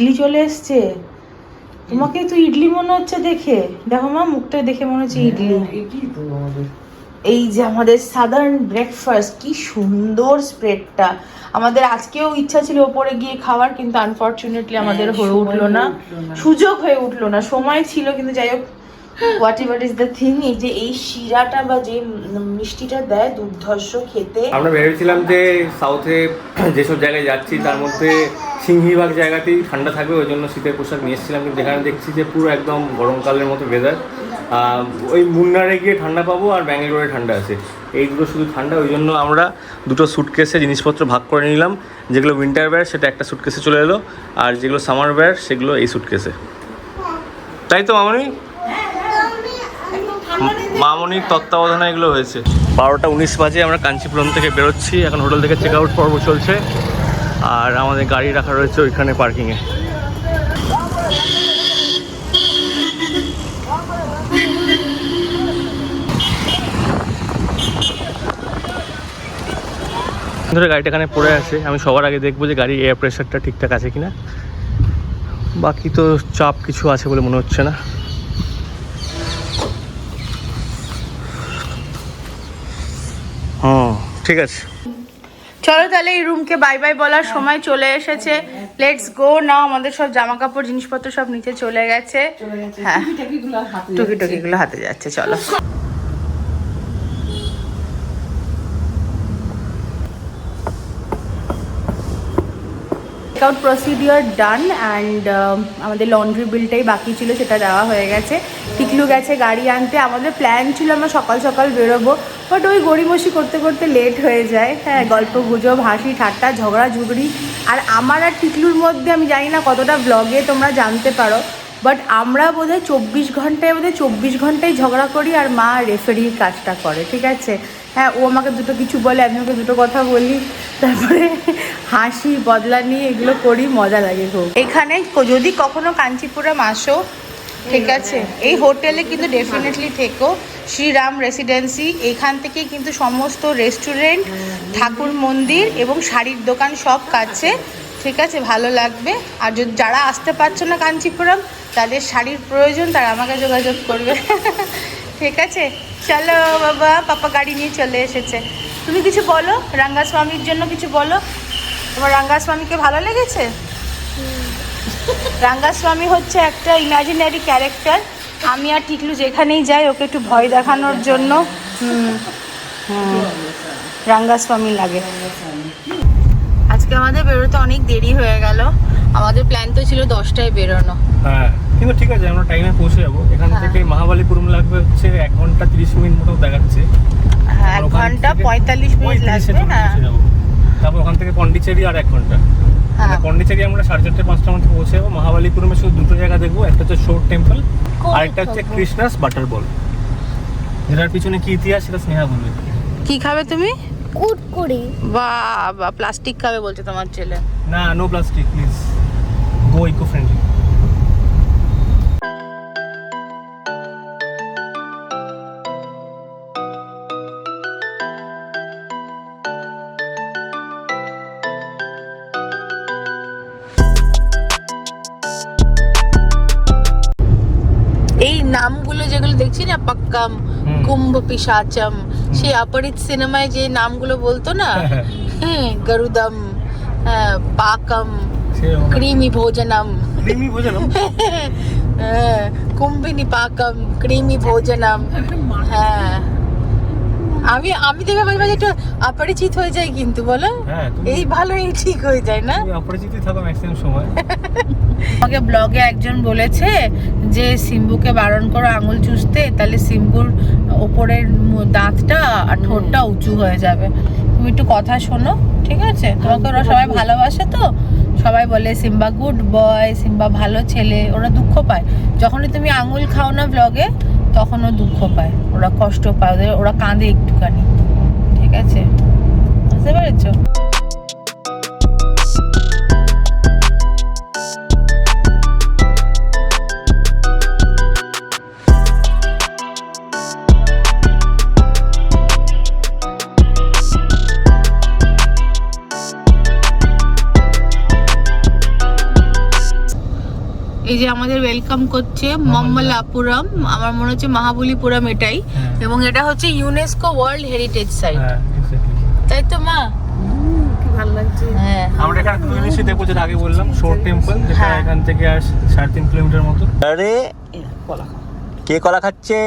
ইডলি চলে এসছে। তোমাকে তো ইডলি মনে হচ্ছে দেখে। দেখো মা মুখটা দেখে মনে হচ্ছে ইডলি। তো আমাদের। এই যে আমাদের সাদার্ন ব্রেকফাস্ট কি সুন্দর স্প্রেডটা আমাদের আজকেও ইচ্ছা ছিল ওপরে গিয়ে খাওয়ার কিন্তু আনফর্চুনেটলি আমাদের হ্যাঁ, হয়ে সময় না। উঠল না। সুযোগ হয়ে উঠল না। সময় ছিল কিন্তু যাই হোক whatever is the thing যে এই শিরাটা বা যে মিষ্টিটা দেয় দুর্ধর্ষ খেতে। আমরা ভেবেছিলাম যে সাউথে যেসব জায়গায় যাচ্ছি, তার মধ্যে সিংহীবাগ জায়গাতেই ঠান্ডা থাকবে, ওই জন্য শীতের পোশাক নিয়ে এসেছিলাম। কিন্তু যেখানে দেখছি যে পুরো একদম গরমকালের মতো ওয়েদার ওই মুন্নারে গিয়ে ঠান্ডা পাবো আর ব্যাঙ্গালোরে ঠান্ডা আছে। এই দুটো শুধু ঠান্ডা, ওই জন্য আমরা দুটো সুটকেসে জিনিসপত্র ভাগ করে নিলাম। যেগুলো উইন্টার ওয়্যার সেটা একটা সুটকেসে চলে এলো, আর যেগুলো সামার ওয়্যার সেগুলো এই সুটকেসে তাই তো মামনি? মামনির তত্ত্বাবধানে এগুলো হয়েছে। বারোটা উনিশ বাজে আমরা কাঞ্চিপুরম থেকে বেরোচ্ছি। এখন হোটেল থেকে চেক আউট পর্ব চলছে। আর আমাদের গাড়ি রাখা রয়েছে ওইখানে পার্কিংয়ে ধরে গাড়িটা এখানে পড়ে আছে। আমি সবার আগে দেখব যে গাড়ির এয়ার প্রেশারটা ঠিকঠাক আছে কিনা। বাকি তো চাপ কিছু আছে বলে মনে হচ্ছে না হুম ঠিক আছে। চলো তাহলে এই রুমকে বাই বাই বলার সময় চলে এসেছে। লেটস গো নাও আমাদের সব জামা কাপড় জিনিসপত্র সব নিচে চলে গেছে। হ্যাঁ। টুকি। টুকিগুলো হাতে যাচ্ছে, চলো। চেকআউট প্রসিডিওর ডান অ্যান্ড আমাদের লন্ড্রি বিলটাই বাকি ছিল, সেটা দেওয়া হয়ে গেছে। টিকলু গেছে গাড়ি আনতে। আমাদের প্ল্যান ছিল আমরা সকাল সকাল বেরোবো। বাট ওই গড়িমসি করতে করতে লেট হয়ে যায়। হ্যাঁ গল্প গুজব, হাসি, ঠাট্টা, ঝগড়া ঝুগড়ি আর আমার আর টিকলুর মধ্যে আমি জানি না কতটা ব্লগে তোমরা জানতে পারো। বাট আমরা বোধহয় চব্বিশ ঘন্টায়, বোধহয় চব্বিশ ঘন্টায় ঝগড়া করি আর মা রেফারির কাজটা করে, ঠিক আছে? হ্যাঁ ও আমাকে দুটো কিছু বলে, আমি ওকে দুটো কথা বলি। তারপরে হাসি, বদলা নিয়ে এগুলো করি, মজা লাগে খুব। এখানে যদি কখনো কাঞ্চিপুরম আসো, ঠিক আছে? এই হোটেলে কিন্তু ডেফিনেটলি থেকো। শ্রীরাম রেসিডেন্সি এখান থেকে কিন্তু সমস্ত রেস্টুরেন্ট ঠাকুর মন্দির এবং শাড়ির দোকান সব কাছে। ঠিক আছে ভালো লাগবে। আর যদি যারা আসতে পারছ না কাঞ্চিপুরম তাদের শাড়ির প্রয়োজন তারা আমাকে যোগাযোগ করবে। ঠিক আছে? চলো বাবা পাপা গাড়ি নিয়ে চলে এসেছে। তুমি কিছু বলো? রাঙ্গাস্বামীর জন্য কিছু বলো? তোমার রাঙ্গাস্বামীকে ভালো লেগেছে? রাঙ্গাস্বামী হচ্ছে একটা ইমাজিনারি ক্যারেক্টার আমি আর টিকলু যেখানেই যাই ওকে একটু ভয় দেখানোর জন্য রাঙ্গাস্বামী লাগে। আজকে আমাদের বেরোতে অনেক দেরি হয়ে গেল। আমাদের প্ল্যান তো ছিল দশটায় বেরোনো। হ্যাঁ কিন্তু ঠিক আছে আমরা টাইমে পৌঁছে যাব। এখান হ্যাঁ। থেকে মহাবালিপুরম লাগবে হচ্ছে এক ঘণ্টা তিরিশ মিনিট মতো দেখাচ্ছে। হ্যাঁ এক ঘণ্টা পঁয়তাল্লিশ মিনিট 35 লাগবে হ্যাঁ। তারপর ওখান থেকে পন্ডিচেরি আর এক ঘণ্টা। হ্যাঁ। মানে পন্ডিচেরি আমরা সাড়ে চারটে পাঁচটার মধ্যে পৌঁছে যাব। মহাবালিপুরমে শুধু দুটো জায়গা দেখব। একটা হচ্ছে শোর টেম্পল আর একটা হচ্ছে কৃষ্ণাস বাটার বল। এটার পিছনে কি ইতিহাস সেটা স্নেহা বলবে। কি খাবে তুমি? কুটকুড়ি প্লাস্টিক খাবে বলছে তোমার ছেলে। না no plastic please go eco friendly যেগুলো না পাক্কাম কুম্ভ পিসাচম সেই অপরিত সিনেমায় যে নামগুলো বলতো না? হ্যাঁ গরুদম হ্যাঁ, পাকম ক্রিমি ভোজনম। ক্রিমি ভোজনম? হ্যাঁ, কুম্ভিনী পাকম ক্রিমি ভোজনম। হ্যাঁ। আমি আমি দেখে মাঝে মাঝে একটু অপরিচিত হয়ে যাই কিন্তু বলো? হ্যাঁ তুমি এই ভালোই ঠিক হয়ে যায় না? তুমি অপরিচিতই থাকো ম্যাক্সিমাম সময়। আমাকে ব্লগে একজন বলেছে যে সিম্বুকে বারণ করো আঙুল চুষতে তাহলে সিম্বুর ওপরের দাঁতটা আর ঠোঁটটা উঁচু হয়ে যাবে। তুমি একটু কথা শোনো ঠিক আছে? তোমাকে ওরা সবাই ভালোবাসে তো? সবাই বলে সিম্বা গুড বয় সিম্বা ভালো ছেলে। ওরা দুঃখ পায়। যখনই তুমি আঙুল খাও না ব্লগে তখন ও দুঃখ পায়। ওরা কষ্ট পায়। ওদের ওরা কাঁদে একটুখানি। ঠিক আছে? বুঝতে পেরেছ? আমাদের ওয়েলকাম করছে মম্মলাপুরম আমার মনে হচ্ছে মহাবলীপুরম এটাই। হ্যাঁ। এবং এটা হচ্ছে ইউনেস্কো ওয়ার্ল্ড হেরিটেজ সাইট তাই তো মা? কি ভালো লাগছে। হ্যাঁ। আমরা এখানে দুই জিনিসই দেখব যেটা আগে বললাম শোর টেম্পল যেটা হ্যাঁ। এখান থেকে আর সাড়ে তিন কিলোমিটার মতো। আরে কলা কে কলা খাচ্ছে?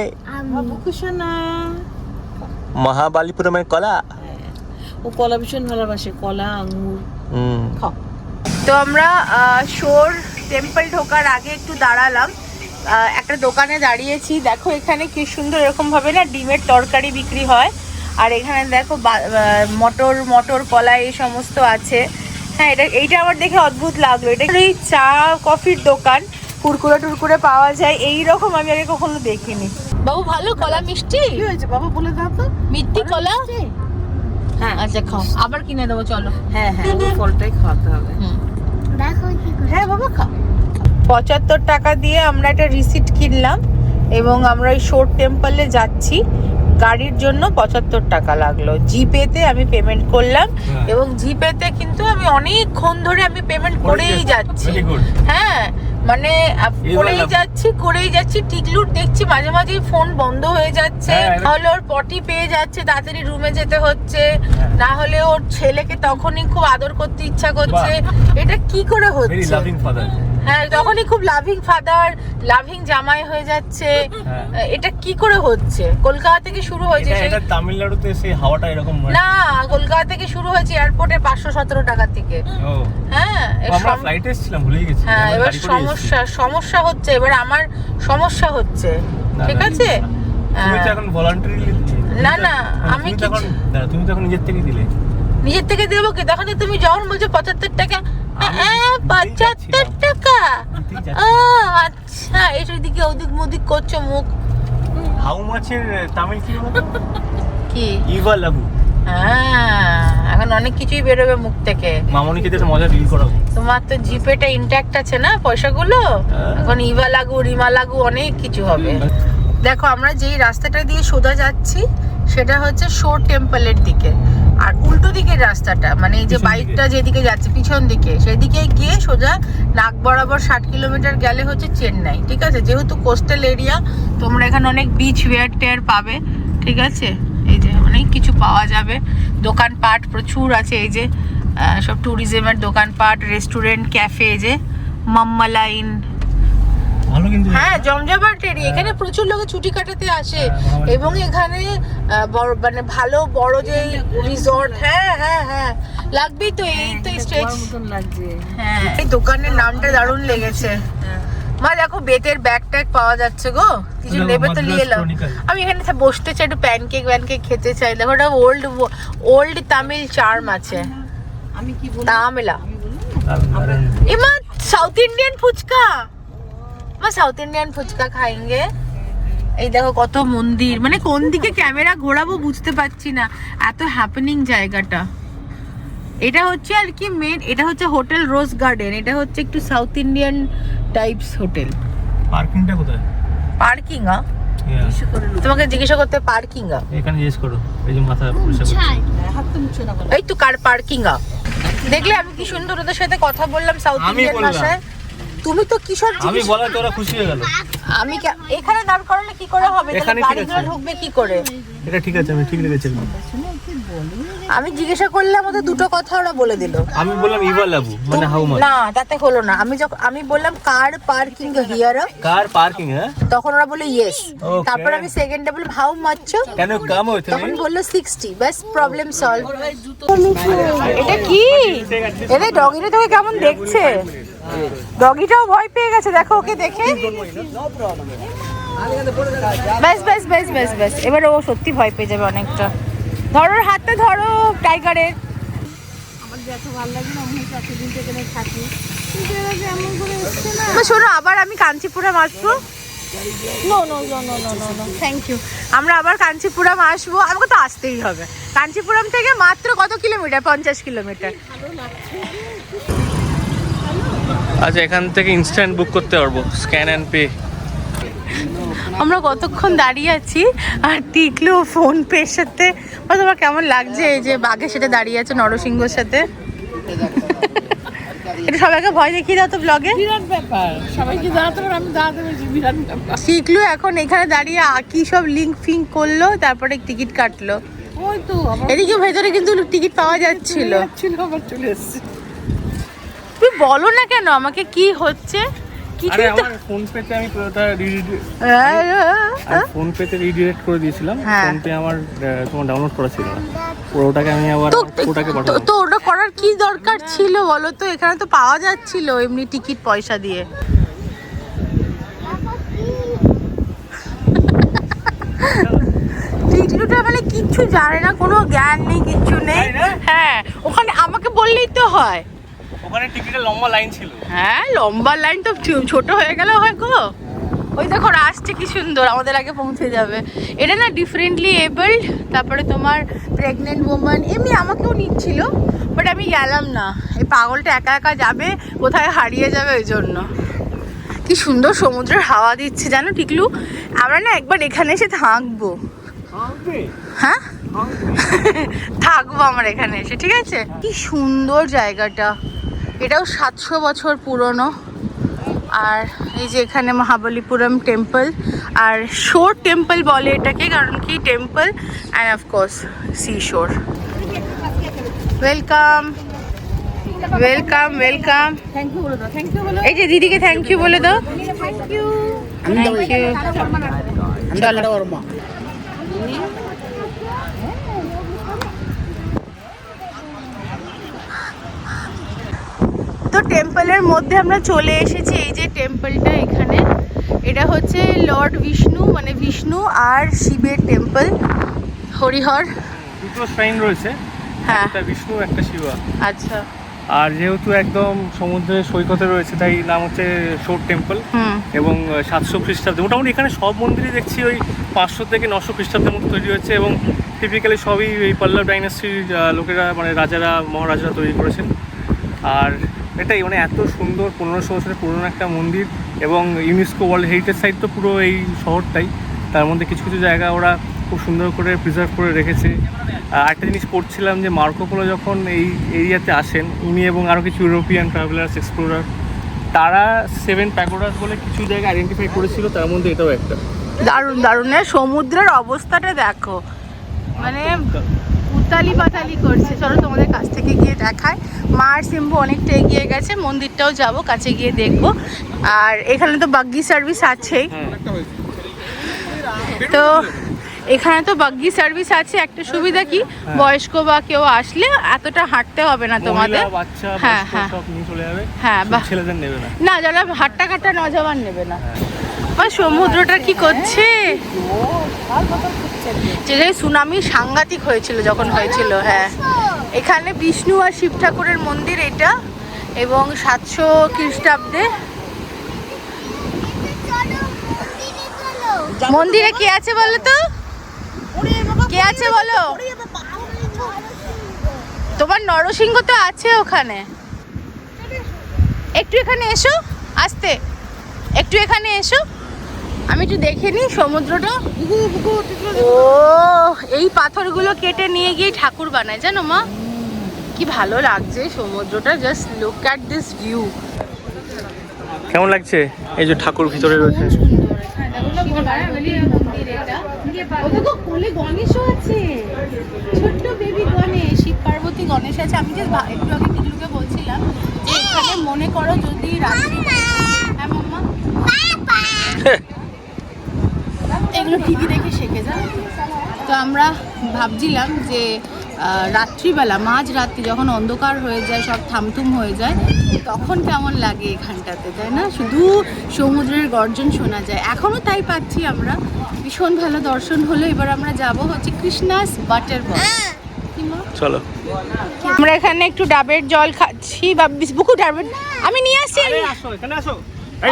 মহাবালিপুরমের কলা? ও কলা ভীষণ ভালোবাসে কলা আঙুর তো আমরা শোর টেম্পল ঢোকার আগে একটু দাঁড়ালাম। একটা দোকানে দাঁড়িয়েছি। দেখো এখানে কি সুন্দর এরকম ভাবে না ডিমের তরকারি বিক্রি হয়। আর এখানে দেখো মটর মটর কলা এই সমস্ত আছে। হ্যাঁ এটা এইটা আমার দেখে অদ্ভুত লাগল। এটা এই চা কফির দোকান। কুরকুরে টুরকুরে পাওয়া যায়। এই রকম আমি আগে কখনো দেখিনি। বাবু ভালো? কলা মিষ্টি? কি হয়েছে? বাবা বলে দাও তো। মিষ্টি কলা হ্যাঁ আচ্ছা খাও। আবার কিনে দেবো চলো। হ্যাঁ হ্যাঁ ফলটাই খাওয়াতে হবে। হুম। হ্যাঁ বাবা পঁচাত্তর টাকা দিয়ে আমরা একটা রিসিট কিনলাম এবং আমরা ওই শোর টেম্পলে যাচ্ছি। গাড়ির জন্য পঁচাত্তর টাকা লাগল। জিপেতে আমি পেমেন্ট করলাম হ্যাঁ। এবং জিপেতে কিন্তু আমি অনেকক্ষণ ধরে আমি পেমেন্ট করেই যাচ্ছি। হ্যাঁ। মানে করেই যাচ্ছি করেই যাচ্ছি টিকলুট দেখছি মাঝে মাঝে ফোন বন্ধ হয়ে যাচ্ছে। হ্যাঁ, তাহলে ওর পটি পেয়ে যাচ্ছে তাড়াতাড়ি রুমে যেতে হচ্ছে। হ্যাঁ। না হলে ওর ছেলেকে তখনই খুব আদর করতে ইচ্ছা করছে। এটা কি করে হচ্ছে? হ্যাঁ তখনই খুব লাভিং ফাদার লাভিং জামাই হয়ে যাচ্ছে। হ্যাঁ। এটা কি করে হচ্ছে? কলকাতা থেকে শুরু হয়েছে এটা তামিলনাড়ুতে সেই হাওয়াটা এরকম মানে- না কলকাতা থেকে শুরু হয়েছে এয়ারপোর্টে পাঁচশো সতেরো টাকা থেকে। হ্যাঁ আমরা ফ্লাইটে এসেছিলাম ভুলেই গেছি। হ্যাঁ এবার। সমস্যা সমস্যা হচ্ছে এবার আমার সমস্যা হচ্ছে। ঠিক আছে? তুমি তো হ্যাঁ। এখন ভলান্টারিলি না, না, আমি তুমি তো এখন তুমি তো এখন নিজের থেকে দিলে। নিজের থেকে দেবো কি? তখন তুমি যখন বলছো পঁচাত্তর টাকা হ্যাঁ, পঁচাত্তর টাকা? ও আচ্ছা এই দিকে ওদিক মুদিক করছ মুখ। হাউ মাছের তামিল কি কি? ইভা হ্যাঁ এখন অনেক কিছুই বেরোবে মুখ থেকে। মামনিকে একটা মজা ডিল করাবো। তোমার তো জিপেটা ইন্ট্যাক্ট আছে না পয়সাগুলো। এখন ইভা লাগু রিমা লাগু অনেক কিছু হবে। দেখো আমরা যেই রাস্তাটা দিয়ে সোজা যাচ্ছি সেটা হচ্ছে শোর টেম্পলের দিকে। আর উল্টো দিকের রাস্তাটা মানে এই যে বাইকটা যেদিকে যাচ্ছে পিছন দিকে সেদিকে গিয়ে সোজা নাক বরাবর ষাট কিলোমিটার গেলে হচ্ছে চেন্নাই ঠিক আছে? যেহেতু কোস্টাল এরিয়া তোমরা এখানে অনেক বিচ ওয়্যার টেয়ার পাবে ঠিক আছে? এই যে অনেক কিছু পাওয়া যাবে। দোকানপাট প্রচুর আছে এই যে সব ট্যুরিজমের দোকানপাট রেস্টুরেন্ট ক্যাফে এই যে মাম্মালাইন হ্যাঁ জমজমাট এরিয়া এখানে প্রচুর লোকে ছুটি কাটাতে আসে। হ্যাঁ, এবং এখানে বড়- মানে ভালো বড় যে রিসর্ট হ্যাঁ হ্যাঁ হ্যাঁ। লাগবেই তো এই তো স্টেজ হ্যাঁ এই দোকানের নামটা দারুণ লেগেছে। হ্যাঁ। মা দেখো বেতের ব্যাগ ট্যাগ পাওয়া যাচ্ছে গো। কিছু নেবে তো নিয়ে এলাম। আমি এখানে বসতে চাই একটু প্যানকেক প্যানকেক খেতে চাই। দেখো ওটা ওল্ড ওল্ড তামিল চার্ম আছে। আমি কি বলি তামিলা। এমা সাউথ ইন্ডিয়ান ফুচকা। মা সাউথ ইন্ডিয়ান ফুচকা খাएंगे এই দেখো কত মন্দির। মানে কোন দিকে ক্যামেরা ঘোরাবো বুঝতে পারছি না। এত হ্যাপেনিং জায়গাটা। এটা হচ্ছে আর কি মেন এটা হচ্ছে হোটেল রোজ গার্ডেন। এটা হচ্ছে একটু সাউথ ইন্ডিয়ান টাইপস হোটেল। পার্কিংটা কোথায়? পার্কিং আ? তোমাকে জিজ্ঞাসা করতে পার্কিং আ? এখানে জিজ্ঞেস করো। এই যে মাথা পরিষ্কার করছে। হাত তো মুছে না এই তো কার পার্কিং আ? দেখলে আমি কি সুন্দর ওদের সাথে কথা বললাম সাউথ ইন্ডিয়ান ভাষায়? তুমি তো কিশোর আমি বলা তোরা খুশি হয়ে গেল। আমি কে- এখানে দাঁড় করালে কি করে হবে? এখানে গাড়িগুলো ঢুকবে কি করে? এটা ঠিক আছে আমি ঠিক লেগেছে একদম। আমি জিজ্ঞাসা করলে আমাদের দুটো কথা ওরা বলে দিল। আমি বললাম ইভা লাবু মানে হাউ মাছ না তাতে হলো না। আমি যখন আমি বললাম car parking here car parking হ্যাঁ? তখন ওরা বলল ইয়েস. তারপর আমি সেকেন্ডে বললাম হাউ মাছ কেন কাম হয়েছে তখন বলল সিক্সটি ব্যাস প্রবলেম সলভ এটা কি? এদের ডগিটা তোকে কেমন দেখছে? ডগিটাও ভয় পেয়ে গেছে দেখো ওকে দেখে। ব্যাস ব্যাস ব্যাস ব্যাস ব্যাস। এবার ও সত্যি ভয় পেয়ে যাবে অনেকটা। ধরো হাতটা ধরো টাইগারের আমার ভালো লাগে না এতদিন থেকে থাকি শোনো আবার আমি কাঞ্চিপুরম আসব no no no no no no no thank you আমরা আবার কাঞ্চিপুরম আসব। আমাকে তো আসতেই হবে। কাঞ্চিপুরম থেকে মাত্র কত কিলোমিটার? পঞ্চাশ কিলোমিটার। আচ্ছা এখান থেকে ইনস্ট্যান্ট বুক করতে পারব স্ক্যান অ্যান্ড পে আমরা কতক্ষণ দাঁড়িয়ে আছি আর টিকলু ফোন পের সাথে? তোমার কেমন লাগছে এই যে বাঘের সাথে দাঁড়িয়ে আছে নরসিংহর সাথে? এটা সবাইকে ভয় দেখিয়ে দাও তো ব্লগে বিরাট ব্যাপার। সবাইকে দাঁড়াতে পারে আমি দাঁড়াতে পেরেছি বিরাট ব্যাপার। শিখলো এখন এখানে দাঁড়িয়ে কি সব লিঙ্ক ফিঙ্ক করল তারপরে টিকিট কাটলো। ওই তো এদিকে ভেতরে কিন্তু টিকিট পাওয়া যাচ্ছিল। চলে এসেছে। তুমি বলো না কেন? আমাকে কি হচ্ছে? আরে আমার ফোন পেতে আমি ওটা হ্যাঁ, ফোন পেতে রিডিরেক্ট করে দিয়েছিলাম। হ্যাঁ। ফোন পে আমার তোমার ডাউনলোড করা ছিল না। আমি আবার ওটাকে তো- পাঠাবো তো ওটা করার কি দরকার ছিল বলো তো? এখানে তো পাওয়া যাচ্ছিল এমনি টিকিট পয়সা দিয়ে। মানে কিচ্ছু জানে না কোনো জ্ঞান নেই কিচ্ছু নেই। হ্যাঁ ওখানে আমাকে বললেই তো হয়। ওখানে টিকিটের লম্বা লাইন ছিল। হ্যাঁ লম্বা লাইন তো ছোট হয়ে গেল হয় গো। ওই দেখো আসছে কি সুন্দর আমাদের আগে পৌঁছে যাবে। এটা না ডিফারেন্টলি এবল্ড তারপরে তোমার প্রেগনেন্ট ওম্যান এমনি আমাকেও নিচ্ছিল বাট আমি গেলাম না। এই পাগলটা একা একা যাবে কোথায় হারিয়ে যাবে ওই জন্য। কি সুন্দর সমুদ্রের হাওয়া দিচ্ছে জানো টিকলু? আমরা না একবার এখানে এসে থাকব। হ্যাঁ? থাকব আমার এখানে এসে ঠিক আছে? কি সুন্দর জায়গাটা। এটাও সাতশো বছর পুরনো আর এই যে এখানে মহাবলীপুরম টেম্পল আর শোর টেম্পল বলে এটাকে কারণ কি temple and of course sea shore welcome welcome welcome thank you বলে দাও থ্যাংক ইউ বলে এই যে দিদিকে থ্যাংক ইউ বলে দাও থ্যাংক ইউ থ্যাংক ইউ চলো তো টেম্পলের মধ্যে আমরা চলে এসেছি এই যে টেম্পলটা এখানে। এটা হচ্ছে লর্ড বিষ্ণু মানে বিষ্ণু আর শিবের টেম্পল। হরিহর। দুটো শ্রাইন রয়েছে হ্যাঁ। একটা বিষ্ণু একটা শিবা। আচ্ছা। আর যেহেতু একদম সমুদ্রের সৈকতে রয়েছে তাই নাম হচ্ছে শোর টেম্পল এবং সাতশো খ্রিস্টাব্দে। মোটামুটি এখানে সব মন্দিরই দেখছি ওই পাঁচশো থেকে নশো খ্রিস্টাব্দের মতো তৈরি হচ্ছে এবং টিপিক্যালি সবই এই পল্লব ডাইনাস্টির লোকেরা মানে রাজারা মহারাজারা তৈরি করেছেন। আর এটাই মানে এত সুন্দর, পনেরোশো বছরের পুরনো একটা মন্দির এবং ইউনেস্কো ওয়ার্ল্ড হেরিটেজ সাইট তো পুরো এই শহরটাই। তার মধ্যে কিছু কিছু জায়গা ওরা খুব সুন্দর করে প্রিজার্ভ করে রেখেছে। একটা জিনিস পড়ছিলাম যে মার্কোপোলো যখন এই এরিয়াতে আসেন, উনি এবং আরও কিছু ইউরোপিয়ান ট্রাভেলার্স এক্সপ্লোরার তারা সেভেন প্যাগোডাস বলে কিছু জায়গা আইডেন্টিফাই করেছিল, তার মধ্যে এটাও একটা। দারুণ দারুণ। সমুদ্রের অবস্থাটা দেখো। মানে উতালি পাতালি করছে। চলো তোমাদের কাছ থেকে গিয়ে দেখায় মা আর সিম্বু অনেকটা এগিয়ে গেছে মন্দিরটাও যাব কাছে গিয়ে দেখব। আর এখানে তো বাগ্গি সার্ভিস আছেই। তো এখানে তো বাগ্গি সার্ভিস আছে একটা সুবিধা কি? বয়স্ক বা কেউ আসলে এতটা হাঁটতে হবে না তোমাদের। হ্যাঁ, হ্যাঁ। হ্যাঁ নেবে না। যারা হাট্টা কাট্টা নজওয়ান নেবে না। বা সমুদ্রটা কি করছে? যেটাই সুনামি সাংঘাতিক হয়েছিল, যখন হয়েছিল হ্যাঁ। এখানে বিষ্ণু আর শিব ঠাকুরের মন্দির এটা, এবং সাতশো খ্রিস্টাব্দে মন্দিরে কে আছে বলো তো? কে আছে বলো? তোমার নরসিংহ তো আছে ওখানে। একটু এখানে এসো, আসতে। একটু এখানে এসো। আমি একটু দেখে নিই সমুদ্রটা। ও এই পাথরগুলো কেটে নিয়ে গিয়ে ঠাকুর বানায় জানো মা? কি ভালো লাগছে সমুদ্রটা just look at this view কেমন লাগছে? এই যে ঠাকুর ভিতরে রয়েছে। গণেশও আছে ছোট্ট বেবি গণেশ শিব পার্বতী গণেশ আছে আমি যে একটু আগে টিকলুকে বলছিলাম যে এখানে মনে করো যদি রাত্রি হ্যাঁ। মাম্মা এগুলো টিভি দেখে শিখে যায় তো? আমরা ভাবছিলাম যে রাত্রিবেলা মাঝ রাত্রি যখন অন্ধকার হয়ে যায় সব থামথুম হয়ে যায় তখন কেমন লাগে এখানটাতে তাই না? শুধু সমুদ্রের গর্জন শোনা যায়। এখনও তাই পাচ্ছি আমরা। ভীষণ ভালো দর্শন হলো। এবার আমরা যাব হচ্ছে কৃষ্ণাস বাটার চলো। আমরা এখানে একটু ডাবের জল খাচ্ছি বা বিস্বুকু ডাবের আমি নিয়ে আসছি আসো এখানে আসো।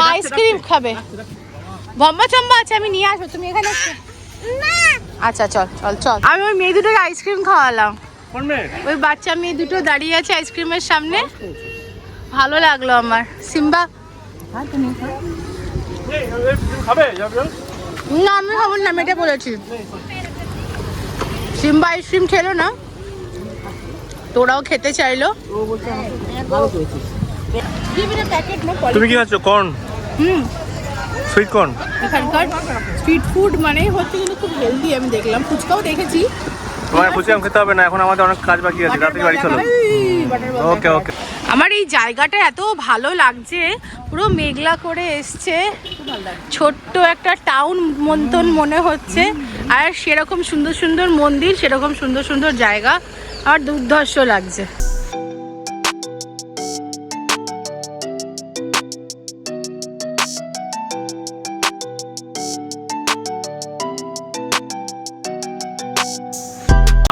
আইসক্রিম খাবে। বম্বা চম্বা আছে আমি নিয়ে আসব তুমি এখানে আচ্ছা চল চল চল। আমি ওই মেয়ে দুটোকে আইসক্রিম খাওয়ালাম। ওই বাচ্চা মেয়ে দুটো দাঁড়িয়ে আছে আইসক্রিমের সামনে। ভালো লাগল আমার। সিম্বা খাবে? না আমি খাব না আমি এটা বলেছি। সিম্বা আইসক্রিম খেলো না। তোরাও খেতে চাইলো। তুমি কি খাচ্ছ? কর্ন? হুম। সুইট কর্ন এখানকার স্ট্রিট ফুড মানেই হচ্ছে কিন্তু খুব হেলদি আমি দেখলাম। ফুচকাও দেখেছি। তোমার ফুচকাম খেতে হবে না এখন আমাদের অনেক কাজ বাকি আছে রাতে বাড়ি চলো। ওকে ওকে আমার এই জায়গাটা এত ভালো লাগছে পুরো মেঘলা করে এসছে। ছোট্ট একটা টাউন মন্তন মনে হচ্ছে আর সেরকম সুন্দর সুন্দর মন্দির সেরকম সুন্দর সুন্দর জায়গা আর দুর্ধর্ষ লাগছে।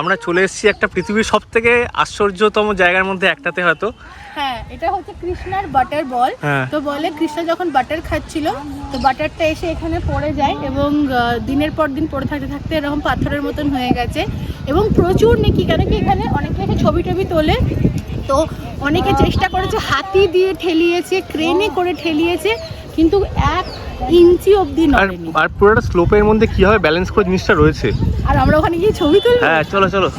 আমরা চলে এসেছি একটা পৃথিবীর সব থেকে আশ্চর্যতম জায়গার মধ্যে একটাতে হয়তো। হ্যাঁ এটা হচ্ছে কৃষ্ণার বাটার বল হ্যাঁ। তো বলে কৃষ্ণা যখন বাটার খাচ্ছিল তো বাটারটা এসে এখানে পড়ে যায় এবং দিনের পর দিন পড়ে থাকতে থাকতে এরকম পাথরের মতন হয়ে গেছে এবং প্রচুর নাকি কেন কি এখানে অনেকে এসে ছবি টবি তোলে। তো অনেকে চেষ্টা করেছে হাতি দিয়ে ঠেলিয়েছে ক্রেনে করে ঠেলিয়েছে। কিন্তু এক ইঞ্চি অবধি নড়েনি। আর পুরোটা স্লোপের মধ্যে কীভাবে ব্যালেন্স করে জিনিসটা রয়েছে। আর আমরা ওখানে গিয়ে ছবি তুলবো? হ্যাঁ চলো চলো।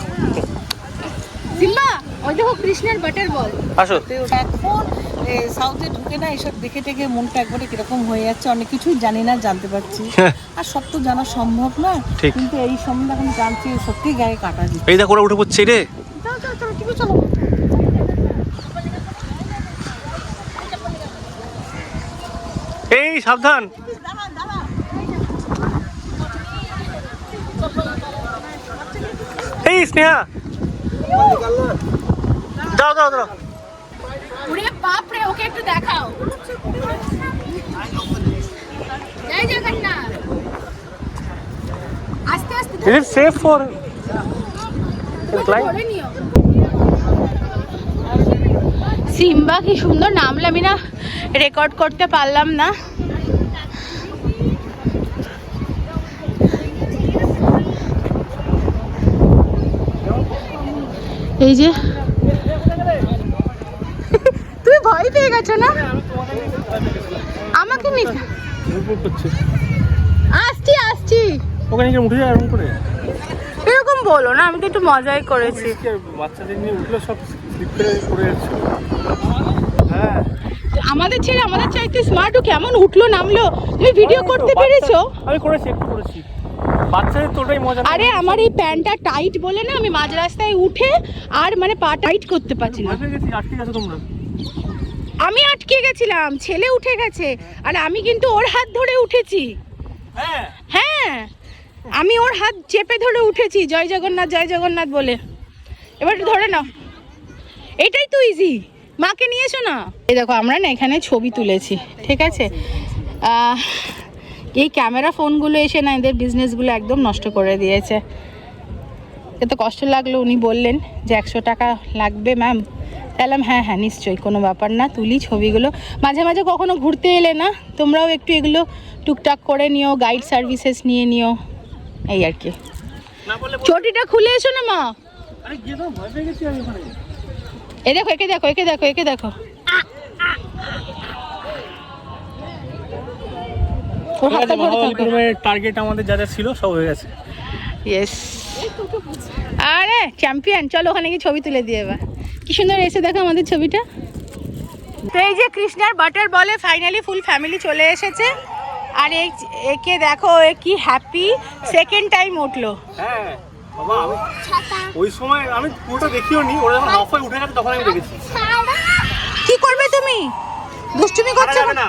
সিম্বা ওই দেখো কৃষ্ণের বাটার বল আসো। এখন সাউথে ঢুকে না এসব দেখে টেকে মনটা একবারে কীরকম হয়ে যাচ্ছে অনেক কিছুই জানি না জানতে পারছি। আর সব তো জানা সম্ভব না। কিন্তু এই সম্বন্ধে এখন জানছি সত্যি গায়ে কাটা দিচ্ছে। এই দেখো ওরা উঠে পড়ছে রে। চলো চলো চলো চলো। এই সাবধান। এই স্নেহা। দাও দাও দাও ওরে বাপ রে ওকে একটু দেখাও। জয় জগন্নাথ আস্তে আস্তে is it safe for climb ধরে নিও। সিম্বা কি সুন্দর নামলে আমি না রেকর্ড করতে পারলাম না। এই যে। তুমি ভয় পেয়ে গেছো না? আমাকে নি আসছি আসছি। ওখানে উঠে যায় এরকম করে। এরকম বলো না আমি তো একটু মজাই করেছি। বাচ্চাদের নিয়ে উঠলে সব হ্যাঁ। আমাদের ছেলে আমাদের চাইতে স্মার্ট ও কেমন উঠল নামলো? তুমি ভিডিও করতে পেরেছ? আমি করেছি একটু করেছি। বাচ্চাদের তো মজা আরে আমার এই প্যান্টটা টাইট বলে না আমি মাঝ রাস্তায় উঠে আর মানে পা টাইট করতে পারছি না। ভয় পেয়ে গেছি আটকে গেছো তোমরা। আমি আটকে গেছিলাম ছেলে উঠে গেছে আর আমি কিন্তু ওর হাত ধরে উঠেছি। হ্যাঁ। হ্যাঁ আমি ওর হাত চেপে ধরে উঠেছি জয় জগন্নাথ জয় জগন্নাথ বলে। এবার ধরে নাও। এটাই তো ইজি মাকে নিয়ে এসো না। এই দেখো আমরা না এখানে ছবি তুলেছি ঠিক আছে? এই ক্যামেরা ফোনগুলো এসে না এদের বিজনেসগুলো একদম নষ্ট করে দিয়েছে। এত কষ্ট লাগল উনি বললেন যে একশো টাকা লাগবে ম্যাম তাহলাম হ্যাঁ হ্যাঁ নিশ্চয়ই কোনো ব্যাপার না তুলি ছবিগুলো। মাঝে মাঝে কখনো ঘুরতে এলে না তোমরাও একটু এগুলো টুকটাক করে নিও গাইড সার্ভিসেস নিয়ে নিও এই আর কি। চটিটা খুলে এসো না মা। এ দেখো একে দেখো একে দেখো একে দেখো। টার্গেট আমাদের যা যা ছিল সব হয়ে গেছে। ইয়েস আরে চ্যাম্পিয়ন চলো ওখানে গিয়ে ছবি তুলে দিয়ে এবার। কি সুন্দর এসে দেখো আমাদের ছবিটা। তো এই যে কৃষ্ণার বাটার বলে ফাইনালি ফুল ফ্যামিলি চলে এসেছে। আর একে দেখো এ কি হ্যাপি সেকেন্ড টাইম উঠল। হ্যাঁ। বাবা আমি ওই সময় আমি পুরোটা দেখিও নি ওরা যখন অফ হয়ে উঠে গেছে তখন আমি দেখেছি। কি করবে তুমি? দুষ্টুমি করছ না।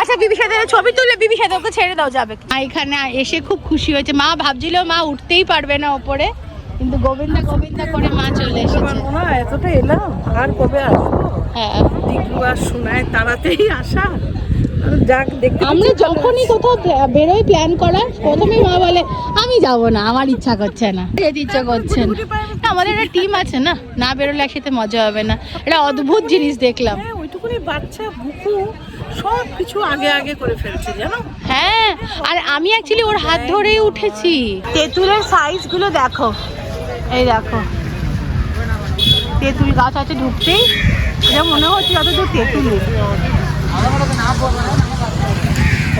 আচ্ছা বিবি সাথে ছবি তুলে বিবি সাথে ওকে ছেড়ে দাও যাবে মা এখানে এসে খুব খুশি হয়েছে। মা ভাবছিল মা উঠতেই পারবে না ওপরে কিন্তু গোবিন্দা গোবিন্দা করে মা চলে এসেছে। এতটা এলাম আর কবে আসব? হ্যাঁ। দিঘু আর শোনায় তাড়াতাড়ি আসা। যাক দেখতে আমরা যখনই কোথাও বেরোই প্ল্যান করার প্রথমে মা বলে আমি যাব না আমার ইচ্ছা করছে না। যেতে ইচ্ছা করছে না। আমাদের একটা টিম আছে না না বেরোলে একসাথে মজা হবে না। এটা অদ্ভুত জিনিস দেখলাম। হ্যাঁ ওইটুকুনি বাচ্চা বুকু সব কিছু আগে আগে করে ফেলছে জানো? হ্যাঁ আর আমি অ্যাকচুয়ালি ওর হাত ধরেই উঠেছি। তেঁতুলের সাইজগুলো দেখো। এই দেখো। তেঁতুল গাছ আছে ঢুকতেই এটা মনে হচ্ছে যতদূর তেঁতুল।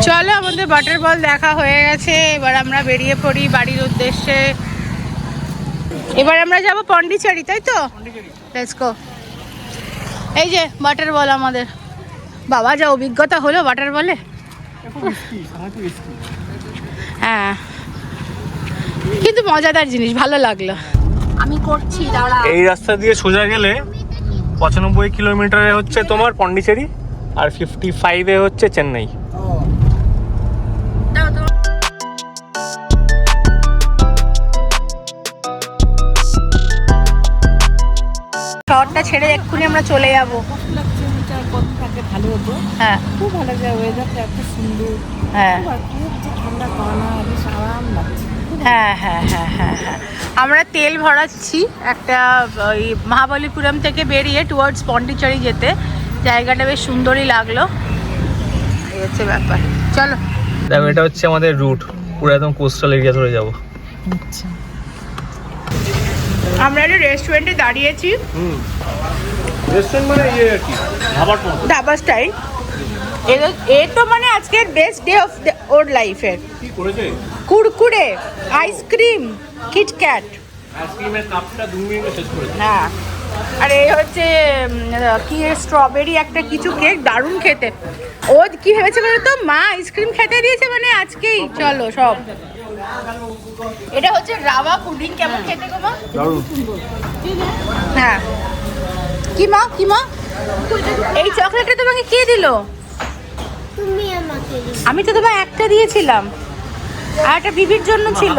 চলো আমাদের বাটার বল দেখা হয়ে গেছে। এবার আমরা বেরিয়ে পড়ি বাড়ির উদ্দেশ্যে। এবার আমরা যাব পন্ডিচেরি তাই তো? লেটস গো এই যে বাটার বল আমাদের। বাবা যা অভিজ্ঞতা হলো বাটার বলে হ্যাঁ। কিন্তু মজাদার জিনিস ভালো লাগল। আমি করছি দাঁড়া এই রাস্তা দিয়ে সোজা গেলে পঁচানব্বই কিলোমিটারে হচ্ছে তোমার পন্ডিচেরি। আর ফিফটি ফাইভে হচ্ছে চেন্নাই। শহরটা ছেড়ে এক্ষুনি আমরা চলে যাব। ভালো হতো। হ্যাঁ। খুব ভালো যায় ওয়েদারটা এত সুন্দর। হ্যাঁ। ঠান্ডা পানা আরাম লাগছে। হ্যাঁ হ্যাঁ হ্যাঁ হ্যাঁ হ্যাঁ। আমরা তেল ভরাচ্ছি একটা ওই মহাবলীপুরম থেকে বেরিয়ে টুয়ার্ডস পন্ডিচেরি যেতে। জায়গাটা বেশ সুন্দরই লাগল। এই হচ্ছে ব্যাপার। চলো। দেখো এটা হচ্ছে আমাদের রুট পুরো একদম কোস্টাল এরিয়া ধরে যাব। আচ্ছা। আমরা একটা রেস্টুরেন্টে দাঁড়িয়েছি। হুম। রেস্টুরেন্ট মানে ইয়ে আর কি? ধাবা স্টাইল এ তো মানে আজকের বেস্ট ডে অফ ওর লাইফের কি করেছে? কুরকুরে আইসক্রিম কিটক্যাট আইসক্রিমের কাপটা দু মিনিটে শেষ করেছে। হ্যাঁ। আর এই হচ্ছে কি স্ট্রবেরি একটা কিছু কেক দারুণ খেতে। ও কি ভেবেছে বলো তো? মা আইসক্রিম খেতে দিয়েছে মানে আজকেই। চলো সব। এটা হচ্ছে রাবা পুডিং। কেমন খেতে গো মা? হ্যাঁ। কি মা? কি মা? এই চকলেটটা তোমাকে কে দিল? তুমি আমাকে আমি তো তোমায় একটা দিয়েছিলাম। আর একটা বিবির জন্য ছিল।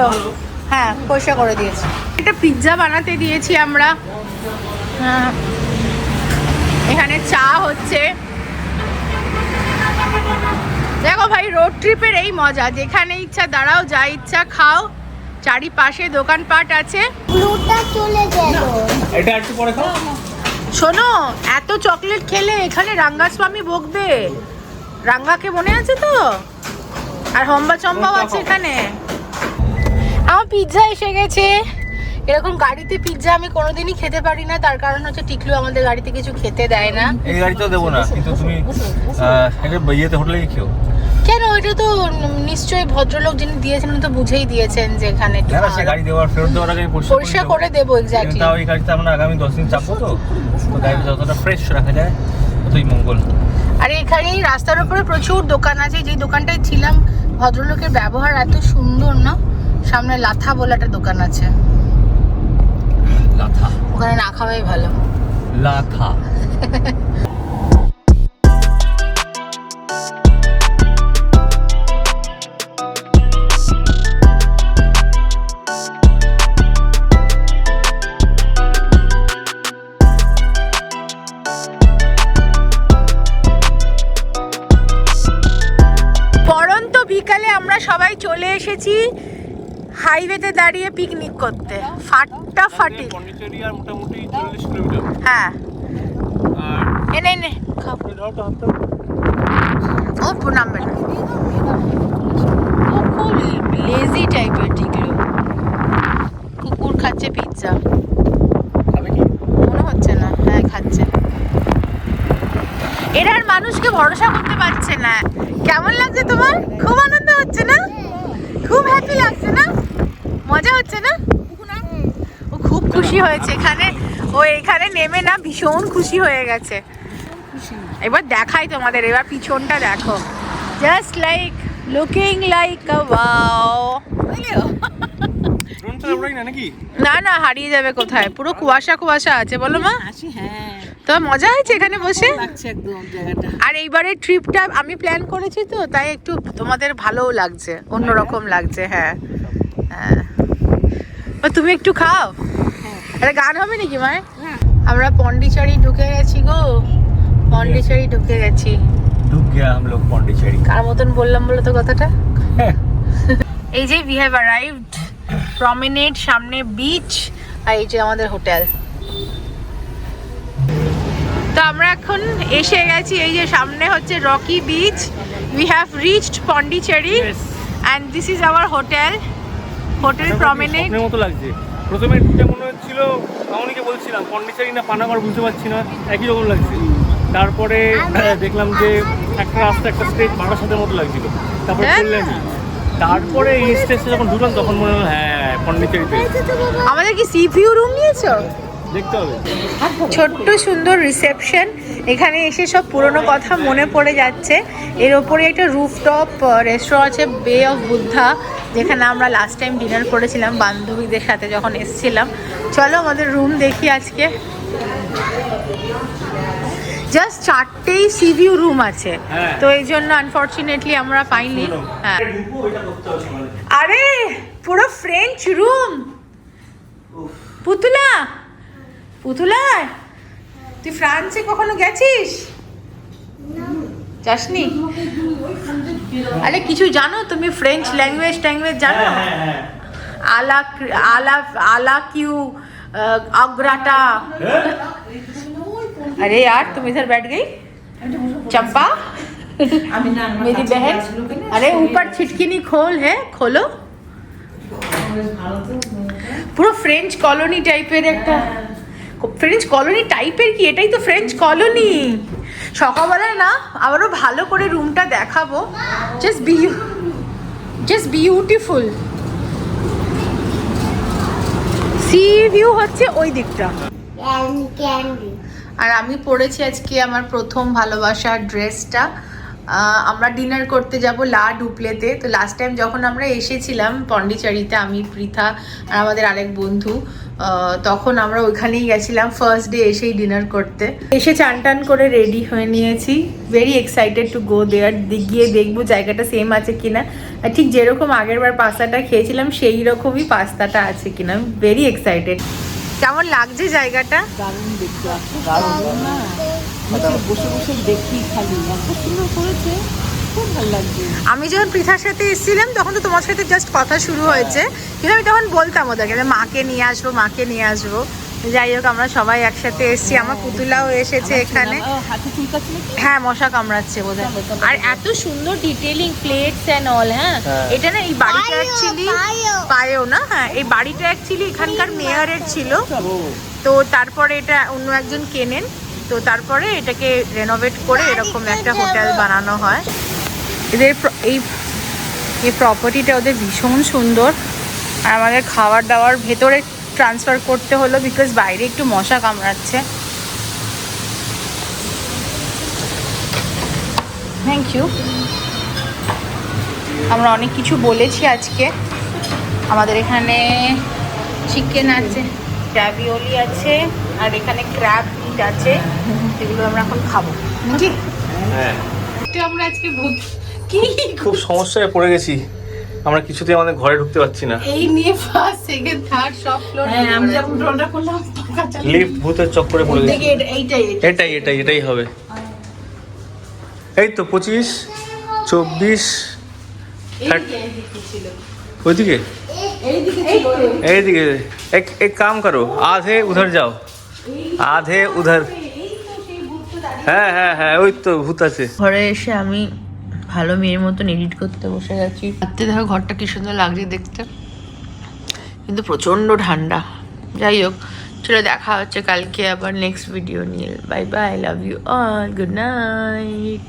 হ্যাঁ পয়সা করে দিয়েছি। একটা পিৎজা বানাতে দিয়েছি আমরা। এখানে চা হচ্ছে। দেখো ভাই রোড ট্রিপের এই মজা। যেখানে ইচ্ছা দাঁড়াও যা ইচ্ছা খাও। চারিপাশে দোকানপাট আছে। ব্লুটা এটা একটু পরে খাও। শোনো এত চকলেট খেলে এখানে রাঙ্গাস্বামী বকবে। রাঙ্গাকে মনে আছে তো? আর হম্বা চম্বাও আছে এখানে। আমার পিৎজা এসে গেছে। এরকম গাড়িতে পিৎজা আমি কোনোদিনই খেতে পারি না তার কারণ হচ্ছে টিকলু আমাদের গাড়িতে কিছু খেতে দেয় না। এই গাড়িতেও দেবো না কিন্তু তুমি এটা ইয়েতে হোটেলে খেও। কেন? এটা তো নিশ্চয়ই ভদ্রলোক যিনি দিয়েছেন তো বুঝেই দিয়েছেন যে এখানে না সে গাড়ি দেওয়ার ফেরত দেওয়ার আগে পরিষ্কার করে দেবো। এক্স্যাক্টলি তাও এই গাড়িতে আমরা আগামী দশ দিন চাপবো তো তো গাড়িটা যতটা ফ্রেশ রাখা যায় ততই মঙ্গল। আর এখানেই রাস্তার উপরে প্রচুর দোকান আছে যে দোকানটায় ছিলাম ভদ্রলোকের ব্যবহার এত সুন্দর না? সামনে লাথা বলে একটা দোকান আছে। লাথা। ওখানে না খাওয়াই ভালো। লাথা। পরন্ত বিকালে আমরা সবাই চলে এসেছি হাইওয়েতে দাঁড়িয়ে পিকনিক করতে। ফাটা ফাটি। পন্ডিচেরি আর মোটামুটি চল্লিশ কিলোমিটার। হ্যাঁ। আর এনে এনে। খাও ও না ও খুব লেজি টাইপের টিকলো। কুকুর খাচ্ছে পিৎজা মনে হচ্ছে না। হ্যাঁ খাচ্ছে। এরা আর মানুষকে ভরসা করতে পারছে না। কেমন লাগছে তোমার? খুব আনন্দ হচ্ছে না? খুব হ্যাপি লাগছে না? মজা হচ্ছে না? খুব খুশি হয়েছে এখানে। ও এখানে নেমে না ভীষণ খুশি হয়ে গেছে। এবার দেখাই তোমাদের এবার পিছনটা দেখো। Just like looking like a wow না না না হারিয়ে যাবে কোথায়? পুরো কুয়াশা কুয়াশা আছে বলো মা। হ্যাঁ তো মজা হয়েছে এখানে বসে? লাগছে একদম আর এইবারের ট্রিপটা আমি প্ল্যান করেছি তো তাই একটু তোমাদের ভালোও লাগছে অন্যরকম লাগছে হ্যাঁ। হ্যাঁ। তুমি একটু খাও। হ্যাঁ। এটা গান হবে নাকি মায় হ্যাঁ। আমরা পন্ডিচেরি ঢুকে গেছি গো। পন্ডিচেরি ঢুকে গেছি। ঢুক গিয়া লোক পন্ডিচেরি। কার মতন বললাম বলো তো কথাটা? হ্যাঁ। এই যে উই হ্যাভ অ্যারাইভড প্রমিনেট সামনে বিচ আর এই যে আমাদের হোটেল। তো আমরা এখন এসে গেছি এই যে সামনে হচ্ছে rocky beach we have reached Pondicherry and this is our hotel hotel Promenade মতো লাগছে। প্রথমে ঢুকে মনে হচ্ছিল মামনিকে বলছিলাম পন্ডিচেরি না পানাগড় বুঝতে পারছি না একই রকম লাগছে। তারপরে দেখলাম যে একটা রাস্তা একটা স্টেট বারাসাতের মতো লাগছিল। তারপরে। কল্যাণী তারপরে এই স্টেজে যখন ঢুকলাম তখন মনে হলো হ্যাঁ পন্ডিচেরিতে আমাদের কি সি ভিউ রুম নিয়েছো? ছোট্ট সুন্দর রিসেপশন এখানে এসে সব পুরনো কথা মনে পড়ে যাচ্ছে। এর ওপরে একটা রুফটপ রেস্টুরেন্ট আছে বে অফ বুদ্ধা যেখানে আমরা লাস্ট টাইম ডিনার করেছিলাম বান্ধবীদের সাথে যখন এসেছিলাম। চলো আমাদের রুম দেখি আজকে। জাস্ট চারটেই সি ভিউ রুম আছে। হ্যাঁ। তো এই জন্য আনফর্চুনেটলি আমরা পাইনি। হ্যাঁ। আরে পুরো ফ্রেঞ্চ রুম পুতুলা। পুতুলা তুই ফ্রান্সে কখনো গেছিস যাসনি আরে কিছু জানো তুমি ফ্রেঞ্চ ল্যাঙ্গুয়েজ ট্যাঙ্গুয়েজ জানো হ্যাঁ, আলা আলা আলা কিউ अग्राटा अरे यार तुम इधर बैठ गई चंपा আমি না मेरी बहन अरे ऊपर छिटकिनी खोल है खोलो পুরো ফ্রেঞ্চ কলোনি টাইপের একটা ফ্রেঞ্চ কলোনি টাইপের কি? এটাই তো ফ্রেঞ্চ কলোনি সকালবেলায় না আবারও ভালো করে রুমটা দেখাবো। জাস্ট বিউ জাস্ট বিউটিফুল সি ভিউ হচ্ছে ওই দিকটা। আর আমি পরেছি আজকে আমার প্রথম ভালোবাসার ড্রেসটা। আমরা ডিনার করতে যাব লা ডুপ্লেতে। তো লাস্ট টাইম যখন আমরা এসেছিলাম পন্ডিচারিতে আমি পৃথা আর আমাদের আরেক বন্ধু। তখন আমরা ওইখানেই গেছিলাম ফার্স্ট ডে এসেই ডিনার করতে এসে চান টান করে রেডি হয়ে নিয়েছি very excited to go there গিয়ে দেখব জায়গাটা সেম আছে কিনা ঠিক যেরকম আগের বার পাস্তাটা খেয়েছিলাম সেই রকমই পাস্তাটা আছে কিনা ভেরি এক্সাইটেড কেমন লাগছে জায়গাটা দেখতে বসে বসে দেখি খালি এত সুন্দর করেছে খুব ভালো লাগছে। আমি যখন পৃথার সাথে এসেছিলাম তখন তো তোমার সাথে জাস্ট কথা শুরু হয়েছে। কিন্তু আমি তখন বলতাম ওদেরকে যে মাকে নিয়ে আসব মাকে নিয়ে আসব। যাই হোক আমরা সবাই একসাথে এসেছি। আমার পুতুলাও এসেছে এখানে। হ্যাঁ মশা কামড়াচ্ছে বোধহয়। আর এত সুন্দর ডিটেলিং প্লেটস অ্যান্ড অল হ্যাঁ। এটা না এই বাড়িটা অ্যাকচুয়ালি পায়েও। পায়েও না হ্যাঁ এই বাড়িটা অ্যাকচুয়ালি এখানকার মেয়রের ছিল। তো তারপরে এটা অন্য একজন কেনেন। তো তারপরে এটাকে রেনোভেট করে এরকম একটা হোটেল বানানো হয়। এদের এই এই প্রপার্টিটা ওদের ভীষণ সুন্দর। আর আমাদের খাবার দাবার ভেতরে ট্রান্সফার করতে হলো বিকজ বাইরে একটু মশা কামড়াচ্ছে। থ্যাংক ইউ আমরা অনেক কিছু বলেছি আজকে। আমাদের এখানে চিকেন আছে ক্র্যাভিওলি আছে আর এখানে ক্র্যাব মিট আছে। সেগুলো আমরা এখন খাব। নাকি হ্যাঁ। আমরা আজকে ভোগ- কি খুব সমস্যায় পড়ে গেছি। আমরা কিছুতেই আমাদের ঘরে ঢুকতে পারছি না। এই নিয়ে ফার্স্ট সেকেন্ড থার্ড সব ফ্লোর হ্যাঁ আমি যখন ড্রোনটা করলাম লিফট ভূতের চক্করে পড়ে গেছি। এইটাই এটাই এটাই এটাই হবে। এই তো পঁচিশ চব্বিশ ওইদিকে? এইদিকে এক এক কাম করো আধে উধার যাও। আধে উধার। হ্যাঁ হ্যাঁ হ্যাঁ ওই তো ভূত আছে। ঘরে এসে আমি ভালো মেয়ের মতন এডিট করতে বসে গেছি। রাত্রে দেখো ঘরটা কি সুন্দর লাগছে দেখতে। কিন্তু প্রচণ্ড ঠান্ডা। যাই হোক, চলো দেখা হচ্ছে কালকে আবার নেক্সট ভিডিও নিয়ে। Bye bye love you all good night